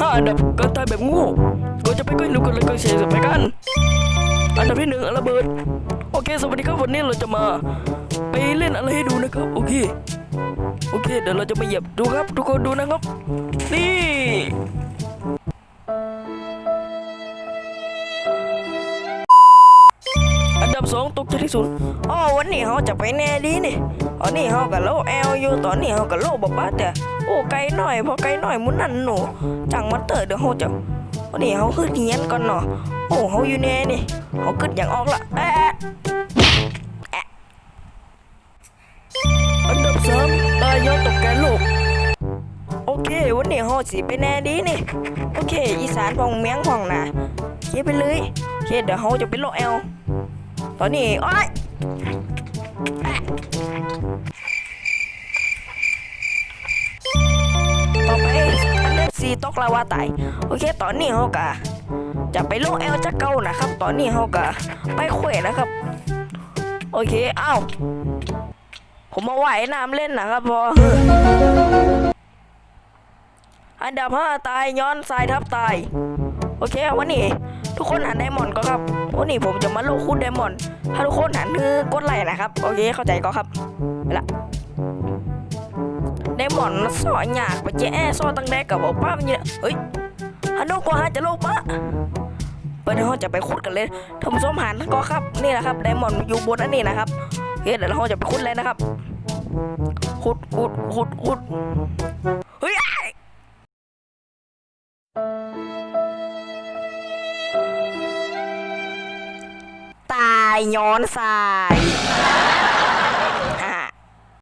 ห้าอันดับการตายแบบโงูก่อนจะไปก็รู้กันเลยก็เชียร์ไปกัน อันดับที่หนึ่งระเบิด โอเค สวัสดีครับวันนี้เราจะมาไปเล่นอะไรให้ดูนะครับ โอเค โอเค เดี๋ยวเราจะมาเหยียบดูครับ ทุกคนดูนะครับ นี่ ตกใจที่สุดอ๋อวันนี้เขาจะไปแน่ดีนี่ตอนนี้เขากับโลแอลอยู่ตอนนี้เขากับโลบบบ้าแต่โอ้ไกลหน่อยพอไกลหน่อยมุนนั่นหนูจังมันเตอร์เดี๋ยวเขาจะวันนี้เขาขึ้นเงียนก่อนเนาะโอ้เขาอยู่แน่นี่เขาขึ้นอย่างออกละแอะแอะอันดับสามตายย้อนตกแกนโลกโอเค วันนี้เขาสิไปแน่ดีนี่ โอเค อีสานพองเมียงพองนะเคไปเลยโอเคเดี๋ยวเขาจะไปโลแอล ตอนนี้โอ้ยต่อไปอันดับสี่ตกลาวาตายโอเค ตอนนี้เขากะจะไปลงแอลจักเก้านะครับ ตอนนี้เขากะไปเขวนะครับ โอเค เอ้า ผมมาว่ายน้ำเล่นนะครับพออันดับห้าตายย้อนทรายทับตาย โอเค วันนี้ ทุกคนหันไดมอนก็ครับ วันนี้ผมจะมาโลกคุณไดมอนด์ถ้าทุกคนหันคือกดไลค์นะครับ โอเคเข้าใจก็ครับไปละไดมอนด์มันสอยยากไปเจ๊ซอตั้งแดกกับบอกป้ามันเนี่ยเฮ้ยฮันโนกว่าจะโลกปะเปิดห้องจะไปขุดกันเลยทำส้มหันก็ครับนี่นะครับไดมอนด์อยู่บนอันนี้นะครับโอเคเดี๋ยวเราจะไปขุดเลยนะครับขุดขุดขุดขุด ย้อนสาย